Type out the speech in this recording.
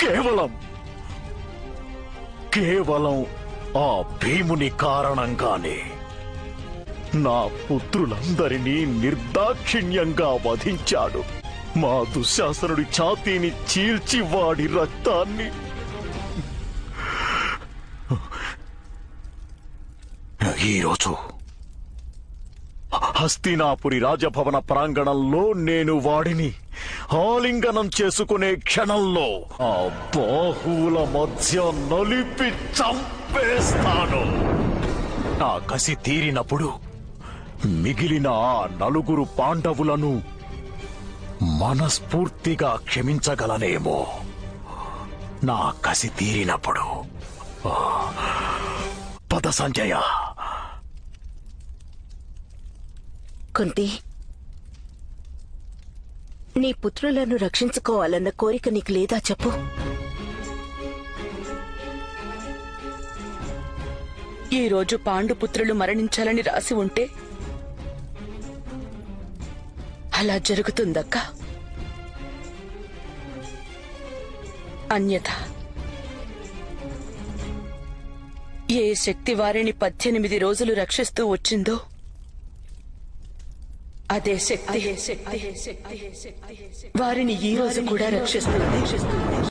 కేవలం కేవలం ఆ భీముని కారణంగానే నా పుత్రులందరినీ నిర్దాక్షిణ్యంగా వధించాడు. మా దుశ్శాసనుడి ఛాతీని చీల్చి వాడి రక్తాన్ని. ఈరోజు హస్తినాపురి రాజభవన ప్రాంగణంలో నేను వాడిని. ఆలింగనం చేసుకునే క్షణంలో ఆ బాహువుల మధ్య నలిపి చంపేస్తాను. నా కసి తీరినప్పుడు మిగిలిన ఆ నలుగురు పాండవులను మనస్ఫూర్తిగా క్షమించగలనేమో. నా కసి తీరినప్పుడు. పద సంజయ. కుంతి నీ పుత్రులను రక్షించుకోవాలన్న కోరిక నీకు లేదా చెప్పు. ఈ రోజు పాండుపుత్రులు మరణించాలని రాసి ఉంటే అలా జరుగుతుందక్క. అన్యథ. ఏ శక్తి వారిని పద్దెనిమిది రోజులు రక్షిస్తూ వచ్చిందో అదే శక్తి. వారిని ఈ రోజు కూడా రక్షిస్తుంది.